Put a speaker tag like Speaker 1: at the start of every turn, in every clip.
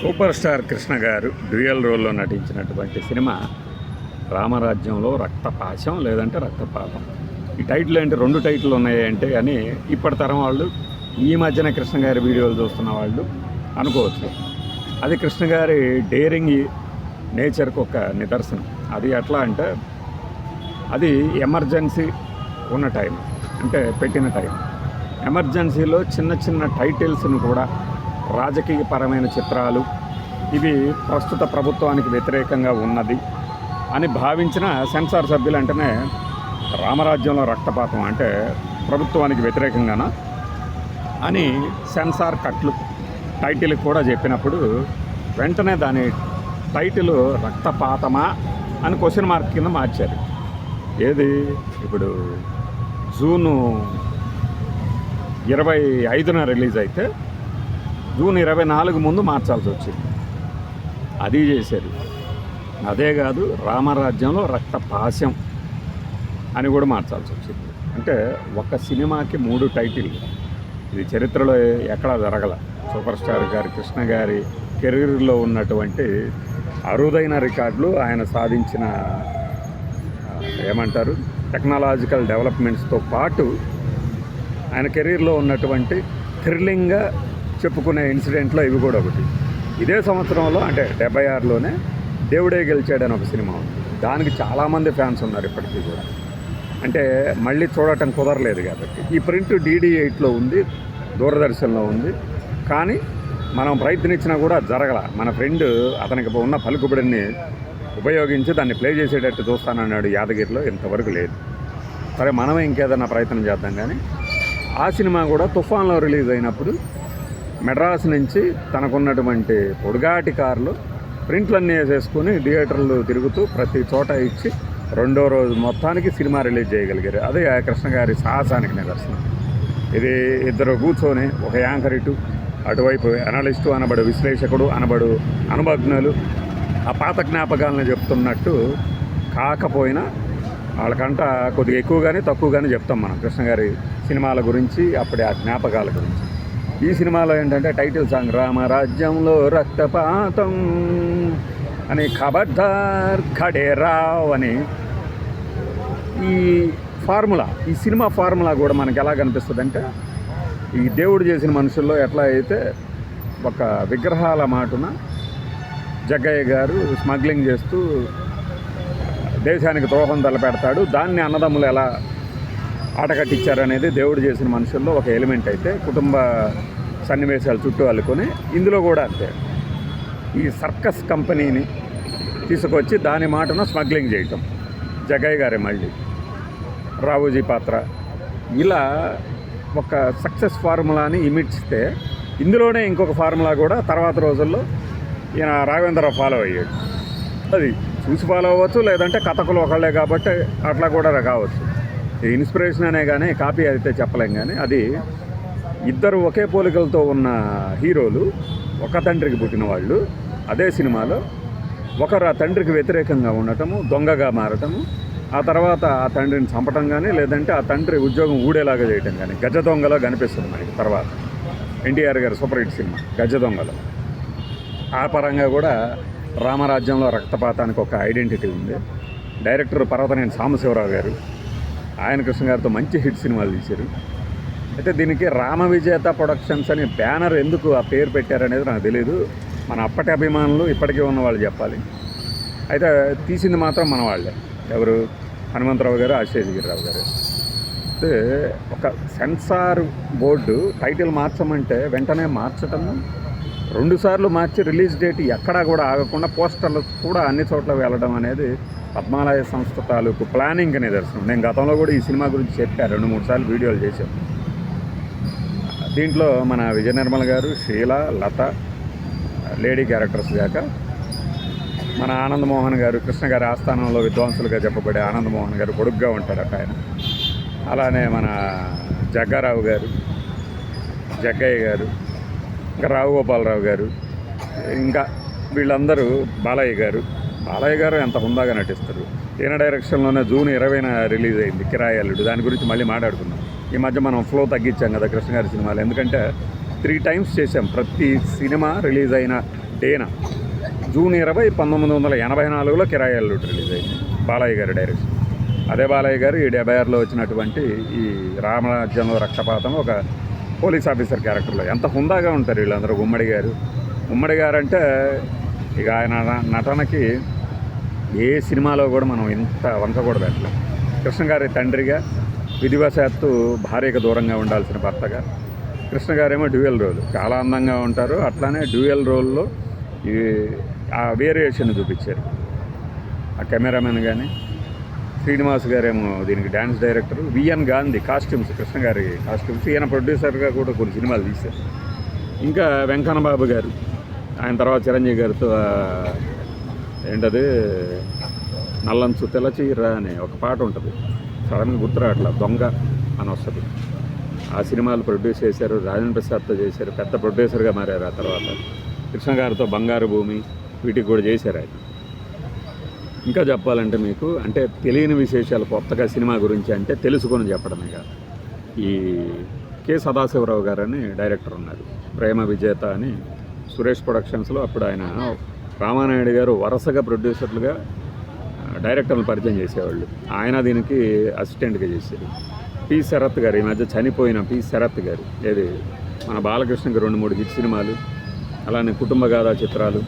Speaker 1: Super star Krishna గారు dual రోల్లో నటించినటువంటి సినిమా రామరాజ్యంలో రక్తపాశం లేదంటే రక్తపాతం ఈ టైటిల్ అంటే రెండు టైటిల్ ఉన్నాయి అంటే కానీ ఇప్పటి తరం వాళ్ళు ఈ మధ్యన కృష్ణ గారి వీడియోలు చూస్తున్న వాళ్ళు అనుకోవచ్చు. అది కృష్ణ గారి డేరింగ్ నేచర్కి ఒక నిదర్శనం. అది ఎట్లా అంటే అది ఎమర్జెన్సీ ఉన్న టైం అంటే పెట్టిన టైం ఎమర్జెన్సీలో చిన్న చిన్న టైటిల్స్ను కూడా రాజకీయపరమైన చిత్రాలు. ఇవి ప్రస్తుత ప్రభుత్వానికి వ్యతిరేకంగా ఉన్నది అని భావించిన సెన్సార్ సభ్యులు అంటేనే రామరాజ్యంలో రక్తపాతం అంటే ప్రభుత్వానికి వ్యతిరేకంగానా అని సెన్సార్ కట్లు టైటిల్ కూడా చెప్పినప్పుడు వెంటనే దాని టైటిల్ రక్తపాతమా అని క్వశ్చన్ మార్క్ కింద మార్చారు. ఏది? ఇప్పుడు జూను ఇరవై ఐదున రిలీజ్ అయితే జూన్ ఇరవై నాలుగు ముందు మార్చాల్సి వచ్చింది. అది చేశారు అదే కాదు రామరాజ్యంలో రక్త పాశం అని కూడా మార్చాల్సి వచ్చింది. అంటే ఒక సినిమాకి మూడు టైటిల్ ఇది చరిత్రలో ఎక్కడా జరగల. సూపర్ స్టార్ గారి కృష్ణ గారి కెరీర్లో ఉన్నటువంటి అరుదైన రికార్డులు ఆయన సాధించిన ఏమంటారు టెక్నాలజికల్ డెవలప్మెంట్స్తో పాటు ఆయన కెరీర్లో ఉన్నటువంటి థ్రిల్లింగ్గా చెప్పుకునే ఇన్సిడెంట్లో ఇవి కూడా ఒకటి. ఇదే సంవత్సరంలో అంటే డెబ్బై ఆరులోనే దేవుడే గెలిచాడని ఒక సినిమా ఉంది. దానికి చాలామంది ఫ్యాన్స్ ఉన్నారు ఇప్పటికీ కూడా. అంటే మళ్ళీ చూడటం కుదరలేదు కాబట్టి. ఈ ప్రింట్ డీడీ ఎయిట్లో ఉంది దూరదర్శన్లో ఉంది. కానీ మనం ప్రయత్నించినా కూడా జరగల. మన ఫ్రెండ్ అతనికి ఉన్న పలుకుబడిని ఉపయోగించి దాన్ని ప్లే చేసేటట్టు చూస్తానన్నాడు యాదగిరిలో ఇంతవరకు లేదు. సరే మనమే ఇంకేదన్నా ప్రయత్నం చేద్దాం కానీ ఆ సినిమా కూడా తుఫాన్లో రిలీజ్ అయినప్పుడు మెడ్రాస్ నుంచి తనకున్నటువంటి పొడుగాటి కార్లు ప్రింట్లన్నీ వేసేసుకుని థియేటర్లు తిరుగుతూ ప్రతి చోట ఇచ్చి రెండో రోజు మొత్తానికి సినిమా రిలీజ్ చేయగలిగారు. అదే ఆ కృష్ణ గారి సాహసానికి నిదర్శనం ఇది ఇద్దరు కూర్చొని ఒక యాంకర్ ఇటు అటువైపు అనలిస్టు అనబడు విశ్లేషకుడు అనబడు అనుభజ్ఞులు ఆ పాత జ్ఞాపకాలను చెప్తున్నట్టు కాకపోయినా వాళ్ళకంట కొద్దిగా ఎక్కువగానే తక్కువగానే చెప్తాం మనం. కృష్ణ గారి సినిమాల గురించి అప్పుడే ఆ జ్ఞాపకాల గురించి. ఈ సినిమాలో ఏంటంటే టైటిల్ సాంగ్ రామరాజ్యంలో రక్తపాతం అని ఖబర్దార్ ఖడేరావ్ అని ఈ ఫార్ములా ఈ సినిమా ఫార్ములా కూడా మనకు ఎలా కనిపిస్తుంది అంటే ఈ దేవుడు చేసిన మనుషుల్లో ఎట్లా అయితే ఒక విగ్రహాల మాటున జగ్గయ్య గారు స్మగ్లింగ్ చేస్తూ దేశానికి ద్రోహం తలపెడతాడు దాన్ని అన్నదమ్ములు ఎలా ఆటకట్టించారనేది దేవుడు చేసిన మనుషుల్లో ఒక ఎలిమెంట్ అయితే కుటుంబ సన్నివేశాలు చుట్టూ అల్లుకొని ఇందులో కూడా అంతే. ఈ సర్కస్ కంపెనీని తీసుకొచ్చి దాని మాటను స్మగ్లింగ్ చేయటం. జగయ్య గారే మళ్ళీ. రావుజీ పాత్ర. ఇలా ఒక సక్సెస్ ఫార్ములాని ఇమిడ్చితే ఇందులోనే ఇంకొక ఫార్ములా కూడా తర్వాత రోజుల్లో ఈయన రాఘవేంద్రరావు ఫాలో అయ్యాడు. అది చూసి ఫాలో అవ్వచ్చు లేదంటే కథకులు ఒకళ్ళే కాబట్టి అట్లా కూడా కావచ్చు. ఇన్స్పిరేషన్ అనే కానీ కాపీ అయితే చెప్పలేం కానీ అది ఇద్దరు ఒకే పోలికలతో ఉన్న హీరోలు ఒక తండ్రికి పుట్టిన వాళ్ళు అదే సినిమాలో ఒకరు ఆ తండ్రికి వ్యతిరేకంగా ఉండటము దొంగగా మారటము ఆ తర్వాత ఆ తండ్రిని చంపటం కానీ లేదంటే ఆ తండ్రి ఉద్యోగం ఊడేలాగా చేయటం కానీ గజ దొంగలో కనిపిస్తుంది మనకి తర్వాత. ఎన్టీఆర్ గారి సూపర్ హిట్ సినిమా గజ దొంగలో. ఆ పరంగా కూడా రామరాజ్యంలో రక్తపాతానికి ఒక ఐడెంటిటీ ఉంది. డైరెక్టర్ పర్వతనేని సాంబశివరావు గారు ఆయన కృష్ణ గారితో మంచి హిట్ సినిమాలు తీశారు. అయితే దీనికి రామ విజేత ప్రొడక్షన్స్ అని బ్యానర్ ఎందుకు ఆ పేరు పెట్టారనేది నాకు తెలియదు మన అప్పటి అభిమానులు ఇప్పటికీ ఉన్న వాళ్ళు చెప్పాలి. అయితే తీసింది మాత్రం మన వాళ్ళే. ఎవరు? హనుమంతరావు గారు ఆశ్చర్యగిరిరావు గారు. అయితే ఒక సెన్సార్ బోర్డు టైటిల్ మార్చమంటే వెంటనే మార్చటం. రెండుసార్లు మార్చి రిలీజ్ డేట్ ఎక్కడా కూడా ఆగకుండా పోస్టర్లు కూడా అన్ని చోట్ల వెళ్ళడం అనేది పద్మాలయ సంస్థ తాలూకు ప్లానింగ్ నిదర్శనం నేను గతంలో కూడా ఈ సినిమా గురించి చెప్పాను రెండు మూడు సార్లు వీడియోలు చేశాను దీంట్లో మన విజయ నిర్మల్ గారు షీల లత లేడీ క్యారెక్టర్స్ కాక మన ఆనందమోహన్ గారు కృష్ణ గారి ఆస్థానంలో విద్వాంసులుగా చెప్పబడే ఆనందమోహన్ గారు కొడుగ్గా ఉంటారు అక్కడ ఆయన. అలానే మన జగ్గారావు గారు జగ్గయ్య గారు ఇంకా రావు గోపాలరావు గారు ఇంకా వీళ్ళందరూ బాలయ్య గారు బాలయ్య గారు ఎంత హుందాగా నటిస్తారు. ఈయన డైరెక్షన్లోనే జూన్ ఇరవైన రిలీజ్ అయింది కిరాయల్లుడు దాని గురించి మళ్ళీ మాట్లాడుకున్నాం ఈ మధ్య మనం ఫ్లో తగ్గించాం కదా కృష్ణ గారి సినిమాలు. ఎందుకంటే త్రీ టైమ్స్ చేసాం ప్రతి సినిమా రిలీజ్ అయిన డేనా జూన్ ఇరవై పంతొమ్మిది వందల ఎనభై నాలుగులో కిరాయాలుడు రిలీజ్ అయింది బాలయ్య గారి డైరెక్షన్. అదే బాలయ్య గారు ఈ డెబ్బై ఆరులో వచ్చినటువంటి ఈ రామరాజ్యంలో రక్తపాతం ఒక పోలీస్ ఆఫీసర్ క్యారెక్టర్లో. ఎంత హుందాగా ఉంటారు వీళ్ళందరూ ఉమ్మడి గారు. ఉమ్మడి గారు అంటే ఇక ఆయన నటనకి ఏ సినిమాలో కూడా మనం ఇంత వంచకూడదు అట్లా. కృష్ణగారి కృష్ణ గారి తండ్రిగా విధివశాత్తు భార్యకు దూరంగా ఉండాల్సిన భర్తగా కృష్ణ గారేమో డ్యూయల్ రోల్. చాలా అందంగా ఉంటారు. అట్లానే డ్యూయల్ రోల్లో ఈ ఆ వేరియేషన్ చూపించారు. ఆ కెమెరామెన్ కానీ శ్రీనివాస్ గారేమో దీనికి dance director. VN Gandhi costumes Krishna గారి కాస్ట్యూమ్స్. ఈయన ప్రొడ్యూసర్గా కూడా కొన్ని సినిమాలు తీశారు. ఇంకా వెంకన్న బాబు గారు ఆయన తర్వాత చిరంజీవి గారితో ఏంటది? నల్లంచు తెల్లచీర అనే ఒక పాట ఉంటుంది. సడన్గా గుర్తురాట్లా దొంగ అని వస్తుంది. ఆ సినిమాలు ప్రొడ్యూస్ చేశారు రాజేంద్ర ప్రసాద్తో చేశారు పెద్ద ప్రొడ్యూసర్గా మారారు ఆ తర్వాత. కృష్ణ గారితో బంగారు భూమి వీటికి కూడా చేశారు ఆయన. ఇంకా చెప్పాలంటే మీకు అంటే తెలియని విశేషాలు కొత్తగా సినిమా గురించి అంటే తెలుసుకొని చెప్పడమే కాదు. ఈ కె సదాశివరావు గారు అని డైరెక్టర్ ఉన్నారు. ప్రేమ విజేత అని సురేష్ ప్రొడక్షన్స్లో అప్పుడు ఆయన రామానాయుడు గారు వరుసగా ప్రొడ్యూసర్లుగా డైరెక్టర్లు పరిచయం చేసేవాళ్ళు. ఆయన దీనికి అసిస్టెంట్గా చేశారు. పి. శరత్ గారు ఈ మధ్య చనిపోయిన పి. శరత్ గారు ఏది మన బాలకృష్ణకి రెండు మూడు హిట్ సినిమాలు అలానే కుటుంబ గాథా చిత్రాలు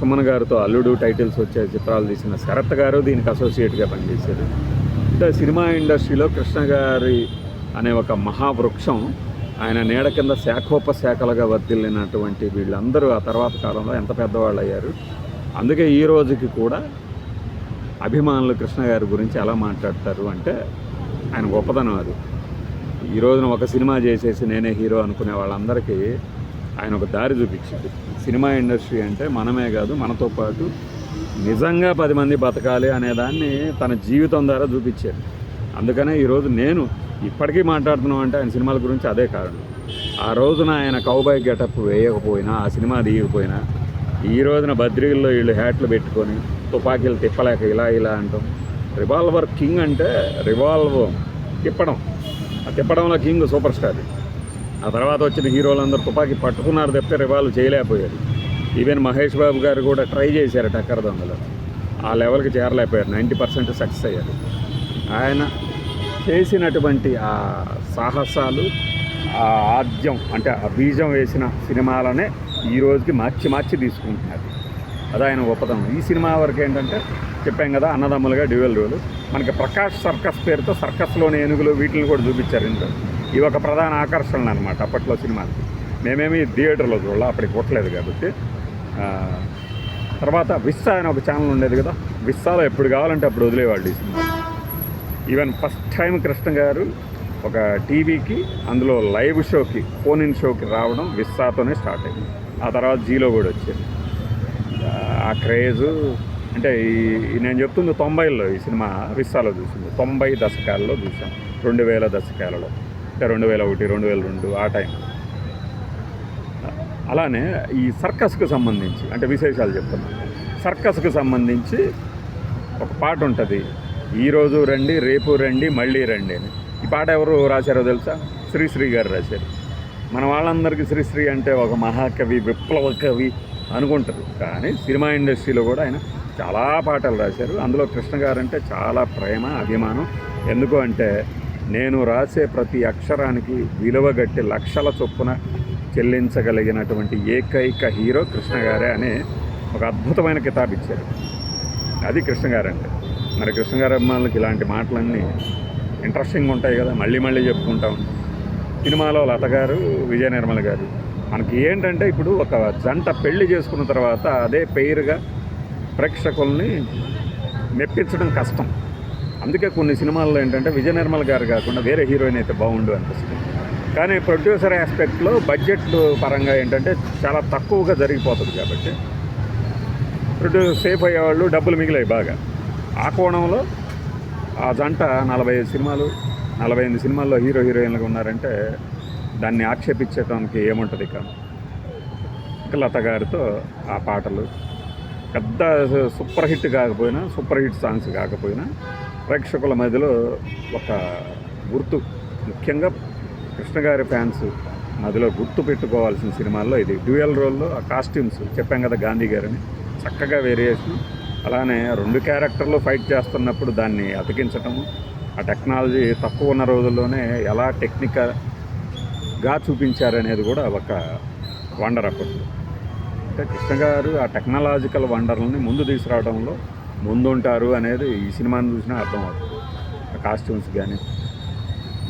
Speaker 1: సుమన్ గారితో అల్లుడు టైటిల్స్ వచ్చే చిత్రాలు తీసిన శరత్ గారు దీనికి అసోసియేట్గా పనిచేశారు. అంటే సినిమా ఇండస్ట్రీలో కృష్ణ గారి అనే ఒక మహావృక్షం ఆయన నీడ కింద శాఖోపశాఖలుగా వర్ధిల్లినటువంటి వీళ్ళందరూ ఆ తర్వాత కాలంలో ఎంత పెద్దవాళ్ళు అయ్యారు అందుకే ఈ రోజుకి కూడా అభిమానులు కృష్ణ గారి గురించి ఎలా మాట్లాడతారు అంటే ఆయన గొప్పతనం అది. ఈ రోజున ఒక సినిమా చేసేసి నేనే హీరో అనుకునే వాళ్ళందరికీ ఆయన ఒక దారి చూపించింది. సినిమా ఇండస్ట్రీ అంటే మనమే కాదు మనతో పాటు నిజంగా పది మంది బతకాలి అనేదాన్ని తన జీవితం ద్వారా చూపించారు. అందుకనే ఈరోజు నేను ఇప్పటికీ మాట్లాడుతున్నాం అంటే ఆయన సినిమాల గురించి అదే కారణం. ఆ రోజున ఆయన కౌబాయ్ గెటప్ వేయకపోయినా ఆ సినిమా తీయకపోయినా ఈ రోజున బద్రీల్లో వీళ్ళు హ్యాట్లు పెట్టుకొని తుపాకీలు తిప్పలేక ఇలా ఇలా అంటాం. రివాల్వర్ కింగ్ అంటే రివాల్వ్ తిప్పడం. ఆ తిప్పడంలో కింగ్ సూపర్ స్టార్. ఆ తర్వాత వచ్చిన హీరోలందరూ తుపాకీ పట్టుకున్నారు తప్పితే రివాల్వ్ చేయలేకపోయారు. ఈవెన్ మహేష్ బాబు గారు కూడా ట్రై చేశారు టక్కర్ దొంగలు ఆ లెవెల్కి చేరలేకపోయారు. నైంటీ పర్సెంట్ సక్సెస్ అయ్యారు. ఆయన చేసినటువంటి ఆ సాహసాలు ఆ ఆద్యం అంటే ఆ బీజం వేసిన సినిమాలనే ఈ రోజుకి మార్చి మార్చి తీసుకుంటున్నారు. అది ఆయన గొప్పతనం. ఈ సినిమా వరకు ఏంటంటే చెప్పాం కదా అన్నదమ్ములుగా డ్యూయల్ రోలు. మనకి ప్రకాష్ సర్కస్ పేరుతో సర్కస్లోని ఏనుగులు వీటిని కూడా చూపించారు ఇంట్లో ఇవి ఒక ప్రధాన ఆకర్షణలు అనమాట అప్పట్లో సినిమాకి మేమేమి థియేటర్లో చూడాలి అప్పటికి కొట్టలేదు కాబట్టి. తర్వాత విస్సా అని ఒక ఛానల్ ఉండేది కదా. విస్సాలో ఎప్పుడు కావాలంటే అప్పుడు వదిలేవాళ్ళు ఈ సినిమా. ఈవెన్ ఫస్ట్ టైం కృష్ణ గారు ఒక టీవీకి అందులో లైవ్ షోకి ఫోన్ ఇన్ షోకి రావడం విస్సాతోనే స్టార్ట్ అయింది. ఆ తర్వాత జీలో కూడా వచ్చింది. ఆ క్రేజు అంటే ఈ నేను చెప్తుంది తొంభైలో ఈ సినిమా విస్సాలో చూసింది. తొంభై దశకాలలో చూసాం. రెండు వేల దశకాలలో. అంటే రెండు వేల ఒకటి రెండు వేల రెండు ఆ టైం. అలానే ఈ సర్కస్కు సంబంధించి అంటే విశేషాలు చెప్తున్నాను సర్కస్కు సంబంధించి ఒక పాట ఉంటుంది. ఈరోజు రండి రేపు రండి మళ్ళీ రండి అని. ఈ పాట ఎవరు రాశారో తెలుసా? శ్రీశ్రీ గారు రాశారు. మన వాళ్ళందరికీ శ్రీశ్రీ అంటే ఒక మహాకవి విప్లవ కవి అనుకుంటారు. కానీ సినిమా ఇండస్ట్రీలో కూడా ఆయన చాలా పాటలు రాశారు. అందులో కృష్ణ గారు అంటే చాలా ప్రేమ అభిమానం. ఎందుకు అంటే నేను రాసే ప్రతి అక్షరానికి విలువ గట్టి లక్షల చొప్పున చెల్లించగలిగినటువంటి ఏకైక హీరో కృష్ణ గారే అనే ఒక అద్భుతమైన కితాబ్ ఇచ్చారు అది కృష్ణ గారంటే. మరి కృష్ణగారి అభిమానులకి ఇలాంటి మాటలన్నీ ఇంట్రెస్టింగ్ ఉంటాయి కదా మళ్ళీ మళ్ళీ చెప్పుకుంటా. ఉంటాం సినిమాలో లత గారు విజయ నిర్మల గారు. మనకి ఏంటంటే ఇప్పుడు ఒక జంట పెళ్ళి చేసుకున్న తర్వాత అదే పేరుగా ప్రేక్షకుల్ని మెప్పించడం కష్టం. అందుకే కొన్ని సినిమాల్లో ఏంటంటే విజయ నిర్మల్ గారు కాకుండా వేరే హీరోయిన్ అయితే బాగుండు అనిపిస్తుంది. కానీ ప్రొడ్యూసర్ ఆస్పెక్ట్లో బడ్జెట్ పరంగా ఏంటంటే చాలా తక్కువగా జరిగిపోతుంది కాబట్టి. ప్రొడ్యూసర్ సేఫ్ అయ్యేవాళ్ళు డబ్బులు మిగిలాయి బాగా. ఆ కోణంలో ఆ జంట నలభై ఐదు సినిమాలు నలభై ఎనిమిది సినిమాల్లో హీరో హీరోయిన్లుగా ఉన్నారంటే దాన్ని ఆక్షేపించడానికి ఏముంటుంది ఇక లత గారితో ఆ పాటలు. పెద్ద సూపర్ హిట్ కాకపోయినా సూపర్ హిట్ సాంగ్స్ కాకపోయినా ప్రేక్షకుల మధ్యలో ఒక గుర్తు. ముఖ్యంగా కృష్ణ గారి ఫ్యాన్స్ మధ్యలో గుర్తు పెట్టుకోవాల్సిన సినిమాల్లో ఇది డ్యూయల్ రోల్లో ఆ కాస్ట్యూమ్స్. చెప్పాం కదా గాంధీ గారిని. చక్కగా వేరియేషన్. అలానే రెండు క్యారెక్టర్లు ఫైట్ చేస్తున్నప్పుడు దాన్ని అతికించటము ఆ టెక్నాలజీ తక్కువ ఉన్న రోజుల్లోనే ఎలా టెక్నికల్గా చూపించారనేది కూడా ఒక వండర్ అప్పట్లో. అంటే కృష్ణ గారు ఆ టెక్నాలజికల్ వండర్లని ముందు తీసుకురావడంలో ముందుంటారు అనేది ఈ సినిమాని చూసినా అర్థమవుతుంది. ఆ కాస్ట్యూమ్స్ కానీ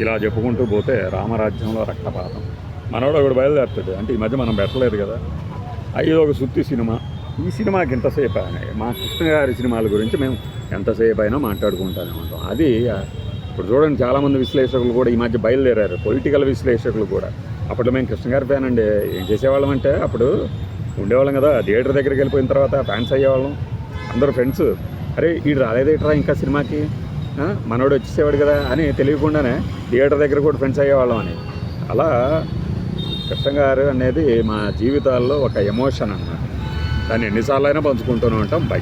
Speaker 1: ఇలా చెప్పుకుంటూ పోతే రామరాజ్యంలో రక్తపాతం. మనోడు ఒకడు బయలుదేరుతాడు. అంటే ఈ మధ్య మనం పెట్టలేదు కదా. అయ్యి ఒక సుత్తి సినిమా. ఈ సినిమాకి ఎంతసేపు అని మా కృష్ణ గారి సినిమాల గురించి మేము ఎంతసేపు అయినా మాట్లాడుకుంటానే ఉంటాం. అది ఇప్పుడు చూడండి చాలామంది విశ్లేషకులు కూడా ఈ మధ్య బయలుదేరారు పొలిటికల్ విశ్లేషకులు కూడా. అప్పుడు మేము కృష్ణ గారి ఫ్యాన్ అండి. ఏం చేసేవాళ్ళం అంటే అప్పుడు ఉండేవాళ్ళం కదా థియేటర్ దగ్గరికి వెళ్ళిపోయిన తర్వాత ఫ్యాన్స్ అయ్యేవాళ్ళం. అందరూ ఫ్రెండ్స్ అరే వీడు రాలేదేట్రా ఇంకా సినిమాకి? మనోడు వచ్చేసేవాడు కదా అని తెలియకుండానే థియేటర్ దగ్గర కూడా ఫ్రెండ్స్ అయ్యేవాళ్ళం అని. అలా కృష్ణ గారు అనేది మా జీవితాల్లో ఒక ఎమోషన్ అన్నమాట. దాన్ని ఎన్నిసార్లు అయినా పంచుకుంటూనే ఉంటాం. బై